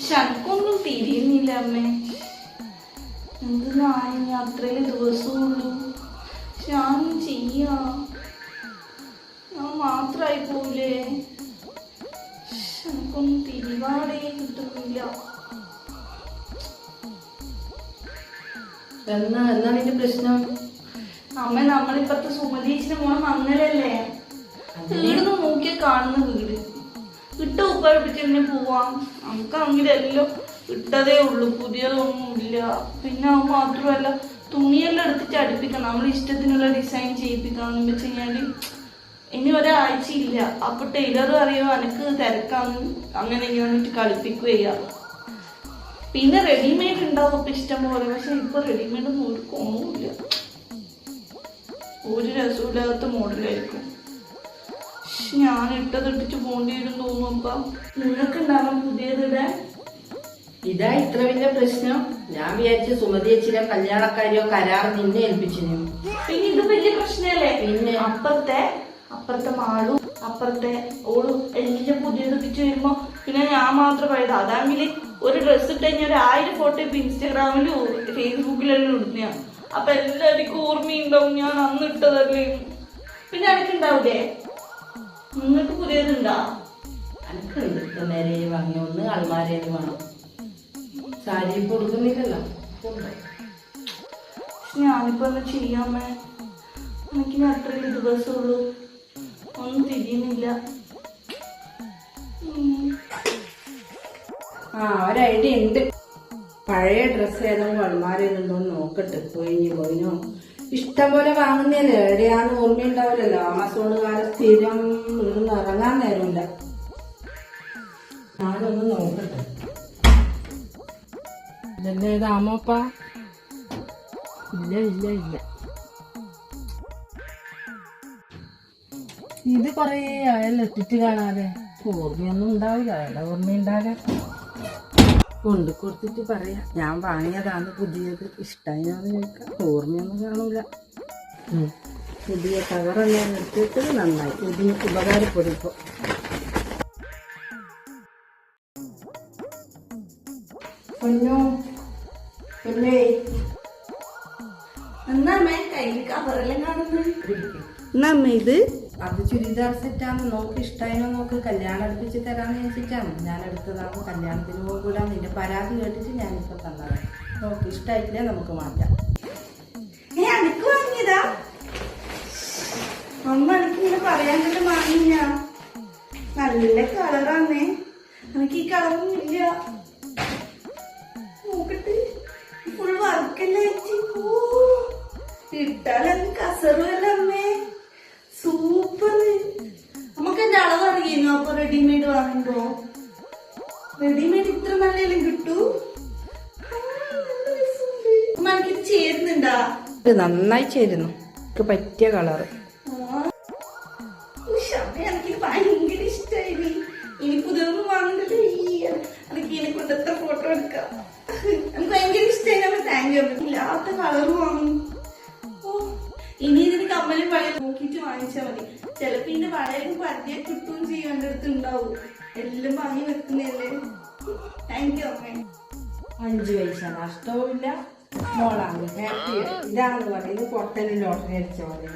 പക്ഷെ എനിക്കൊന്നും തിരിയുന്നില്ല അമ്മേ എന്തിനായി അത്രയും ദിവസമുള്ളൂ പക്ഷെ ഞാൻ ചെയ്യാ. ഞാൻ മാത്രമായി പോവില്ലേ ശ്ശെ, എനിക്കൊന്നും തിരിവാടേ കിട്ടുന്നില്ല. എന്നാ എന്നാ നിന്റെ പ്രശ്നം? അമ്മ നമ്മളിപ്പത്തെ സുമതീച്ചിന് മോനെ മങ്ങലല്ലേ വീട് നോക്കിയാ കാണുന്ന വീട്. ഇട്ട ഉപ്പഴിപ്പിച്ച് തന്നെ പോവാം എല്ലാം ഇട്ടതേ ഉള്ളൂ. പുതിയതൊന്നും ഇല്ല. പിന്നെ മാത്രമല്ല തുണിയെല്ലാം എടുത്തിട്ട് അടുപ്പിക്കണം നമ്മൾ ഇഷ്ടത്തിനുള്ള ഡിസൈൻ ചെയ്യിപ്പിക്കണം. എന്ന് വെച്ച് കഴിഞ്ഞാൽ ഇനി ഒരാഴ്ച ഇല്ല. അപ്പൊ ടൈലർ അറിയോ എനിക്ക് തിരക്കാന്ന് അങ്ങനെ ഇങ്ങനെ ചെയ്യാം. പിന്നെ റെഡിമെയ്ഡ് ഉണ്ടാവും ഇപ്പൊ ഇഷ്ടം പോലെ. പക്ഷെ ഇപ്പൊ റെഡിമെയ്ഡ് ഒരു കോണുമില്ല ഒരു രസമില്ലാത്ത മോഡലായിരിക്കും ഞാൻ ഇട്ടതിട്ടിട്ട് പോണ്ടി വരും തോന്നുമ്പോ നിങ്ങൾക്ക് ഉണ്ടാവാൻ പുതിയതിടാൻ ഇതാ ഇത്ര വലിയ പ്രശ്നം. ഞാൻ വിചാരിച്ചു സുമതി ചേച്ചിയുടെ കല്യാണക്കാരിയോ കരാർ നിന്നെ ഏൽപ്പിച്ചു പിന്നെ ഇത് വലിയ പ്രശ്നമല്ലേ? പിന്നെ? അപ്പുറത്തെ അപ്പുറത്തെ മാളും അപ്പുറത്തെ ഓളും എല്ലാം പുതിയത് ഇട്ടിട്ട് വരുമ്പോ പിന്നെ ഞാൻ മാത്രം പോയത്. അതാണെങ്കിൽ ഒരു ഡ്രസ്സ് ഇട്ട് കഴിഞ്ഞാൽ ഒരു ആയിരം ഫോട്ടോ ഇപ്പൊ ഇൻസ്റ്റാഗ്രാമിലും ഫേസ്ബുക്കിലെല്ലാം ഇടുന്ന അപ്പൊ എല്ലാവർക്കും ഓർമ്മയുണ്ടാവും ഞാൻ അന്ന് ഇട്ടതല്ലേ. പിന്നെ എനിക്കുണ്ടാവൂലേ നിങ്ങൾക്ക് പുതിയതുണ്ടോ? എനിക്കുണ്ട് നേരെ വാങ്ങിയ ഒന്ന് അൽമാരയിൽ വേണം. സാരി കൊടുക്കുന്നില്ലല്ലോ. ഞാനിപ്പോ ഒന്ന് ചെയ്യാമേ എനിക്ക് അത്രയും ദിവസമുള്ളൂ. ഒന്നും തിരിയുന്നില്ല. ആ ഒരു ഐഡിയ ഉണ്ട്. പഴയ ഡ്രസ്സ് ഏതെങ്കിലും അൽമാരയിലുണ്ടോ എന്ന് നോക്കട്ടെ. പോയി പോയിനോ? ഇഷ്ടം പോലെ വാങ്ങുന്നതല്ലേ എവിടെയാന്ന് ഓർമ്മയുണ്ടാവില്ലല്ലോ. കാലം സ്ഥിരം ഇവിടുന്ന് ഇറങ്ങാൻ നേരമില്ല. ഞാനൊന്ന് നോക്കട്ടെ. ഇതല്ലേ ഇതാമോപ്പ ഇല്ല ഇല്ല ഇല്ല. ഇത് കൊറേ ആയല്ലോ ഇട്ടിട്ട് കാണാതെ. ഓർമ്മയൊന്നും ഉണ്ടാവില്ല. അയാളുടെ ഓർമ്മയുണ്ടാകാൻ? കൊണ്ട് കൊടുത്തിട്ട് പറയാം. ഞാൻ വാങ്ങിയതാണ് പുതിയത്. ഇഷ്ടമായെന്ന് ചോദിക്കാം. ഓർമ്മയൊന്നും കാണൂല. പുതിയ കവറെല്ലാം എടുത്തിട്ട് നന്നായി. പുതിയ ഉപകാരപ്പെടും ഇപ്പോൾ പൊന്നോ? പൊന്നേ? എന്നാ അമ്മേ കയ്യിൽ കവറെല്ലാം കാണുന്നു. എന്നാ അമ്മ ഇത്? അത് ചുരിദാർ സെറ്റാണ് നോക്ക് ഇഷ്ടമായോ നോക്ക് കല്യാണം അടുപ്പിച്ച് തരാമെന്ന് വെച്ചിട്ടാണ് ഞാൻ എടുത്തതാണ് കല്യാണത്തിന് പോകൂടാ നിന്റെ പരാതി കേട്ടിട്ട് ഞാനിപ്പോ തന്നതാണ്. നോക്ക് ഇഷ്ടമായിട്ടില്ലേ നമുക്ക് മാറ്റാം ഏ അനക്ക് നല്ല കളറാന്നേ. എനിക്ക് ഈ കളറൊന്നും ഇല്ല. നോക്കട്ടെ. ഫുൾ വർക്കല്ലേ ഇട്ടാലെന്ത് കസറുമല്ല അമ്മേ. സൂപ്പർ നമുക്ക് എന്റെ അളവ് അറിയുന്നു അപ്പൊ റെഡിമെയ്ഡ് വാങ്ങുമ്പോ? റെഡിമെയ്ഡ് ഇത്ര നല്ലെല്ലാം കിട്ടൂ. എനിക്കിത് ചേരുന്നുണ്ടാ? ഇത് നന്നായി ചേരുന്നു. എനിക്ക് പറ്റിയ കളറ്. എനിക്ക് ഭയങ്കര ഇഷ്ടായി. ഇനി പുതിയൊന്നും വാങ്ങണ്ടല്ലോ. എനിക്ക് ഇതിനെ കൊണ്ട് എത്ര ഫോട്ടോ എടുക്കാം. എനിക്ക് ഭയങ്കര ഇഷ്ടമായി നമ്മൾ താങ്ക് യു ഇല്ലാത്ത കളർ വാങ്ങും. ഓ ഇനി കമ്മലും വളയും നോക്കിയിട്ട് വാങ്ങിച്ചാൽ മതി. ചിലപ്പോ ഇന്റെ വളരെ പതിയെ കിട്ടുകയും ചെയ്യും അടുത്ത് ഉണ്ടാവും. എല്ലാം വാങ്ങി വെക്കുന്നല്ലേ താങ്ക് യു അമ്മേ. അഞ്ചു പൈസ. നഷ്ടവും ഇല്ല മോളാണ് ഹാപ്പി ഇതാണെന്ന് പറയുന്നത് പൊട്ടലിൽ ലോട്ടറി അടിച്ച പോലെ.